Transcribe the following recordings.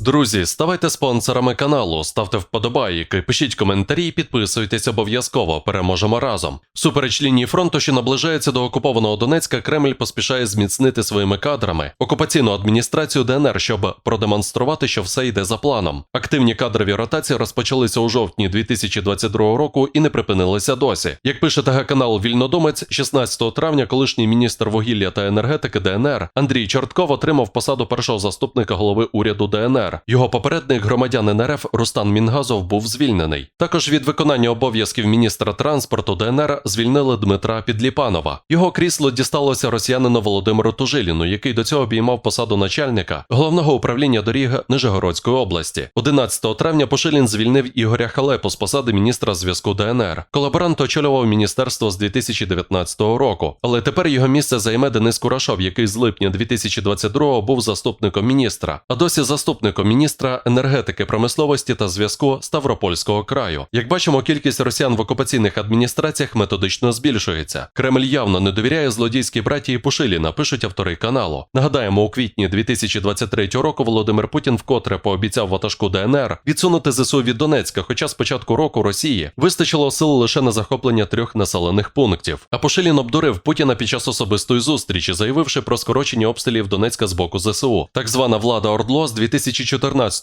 Друзі, ставайте спонсорами каналу, ставте вподобайки, пишіть коментарі, підписуйтесь обов'язково. Переможемо разом. Супереч лінії фронту, що наближається до окупованого Донецька, Кремль поспішає зміцнити своїми кадрами окупаційну адміністрацію ДНР, щоб продемонструвати, що все йде за планом. Активні кадрові ротації розпочалися у жовтні 2022 року і не припинилися досі. Як пише ТГ канал Вільнодумець, 16 травня колишній міністр вугілля та енергетики ДНР Андрій Чортков отримав посаду першого заступника голови уряду ДНР. Його попередник громадянин РФ Рустан Мінгазов був звільнений. Також від виконання обов'язків міністра транспорту ДНР звільнили Дмитра Підліпанова. Його крісло дісталося росіянину Володимиру Тужиліну, який до цього обіймав посаду начальника головного управління доріг Нижегородської області. 11 травня Пошилін звільнив Ігоря Халепу з посади міністра зв'язку ДНР. Колаборант очолював міністерство з 2019 року, але тепер його місце займе Денис Курашов, який з липня 2022 був заступником міністра, а досі заступником міністра енергетики, промисловості та зв'язку Ставропольського краю. Як бачимо, кількість росіян в окупаційних адміністраціях методично збільшується. Кремль явно не довіряє злодійській братії Пушиліна, пишуть автори каналу. Нагадаємо, у квітні 2023 року Володимир Путін вкотре пообіцяв ватажку ДНР відсунути ЗСУ від Донецька, хоча з початку року Росії вистачило сил лише на захоплення трьох населених пунктів. А Пушилін обдурив Путіна під час особистої зустрічі, заявивши про скорочення обстрілів Донецька з боку ЗСУ. Так звана влада Ордло з 2014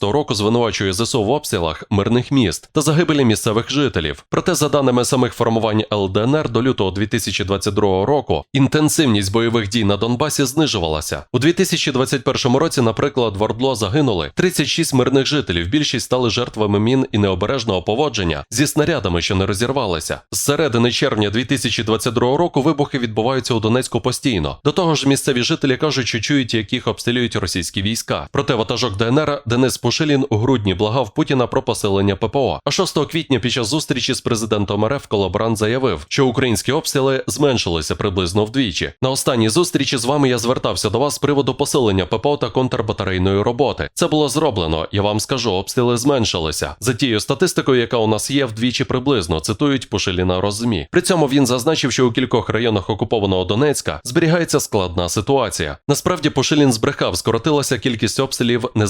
року звинувачує ЗСУ в обстрілах мирних міст та загибелі місцевих жителів. Проте, за даними самих формувань ЛДНР, до лютого 2022 року інтенсивність бойових дій на Донбасі знижувалася. У 2021 році, наприклад, в Ордло загинули 36 мирних жителів. Більшість стали жертвами мін і необережного поводження зі снарядами, що не розірвалися. З середини червня 2022 року вибухи відбуваються у Донецьку постійно. До того ж, місцеві жителі кажуть, що чують, як їх обстрілюють російські війська. Проте ватажок ДНР Денис Пушилін у грудні благав Путіна про посилення ППО. А 6 квітня під час зустрічі з президентом РФ колаборант заявив, що українські обстріли зменшилися приблизно вдвічі. На останній зустрічі з вами я звертався до вас з приводу посилення ППО та контрбатарейної роботи. Це було зроблено. Я вам скажу, обстріли зменшилися. За тією статистикою, яка у нас є, вдвічі приблизно цитують Пушиліна Розмі. При цьому він зазначив, що у кількох районах окупованого Донецька зберігається складна ситуація. Насправді Пушилін збрехав, скоротилася кількість обстрілів не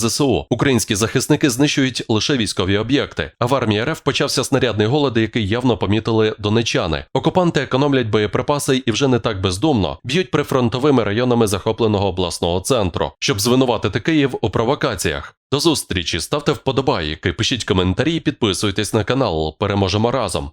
Українські захисники знищують лише військові об'єкти. А в армії РФ почався снарядний голод, який явно помітили донечани. Окупанти економлять боєприпаси і вже не так бездумно б'ють прифронтовими районами захопленого обласного центру, щоб звинуватити Київ у провокаціях. До зустрічі, ставте вподобайки, пишіть коментарі, підписуйтесь на канал. Переможемо разом.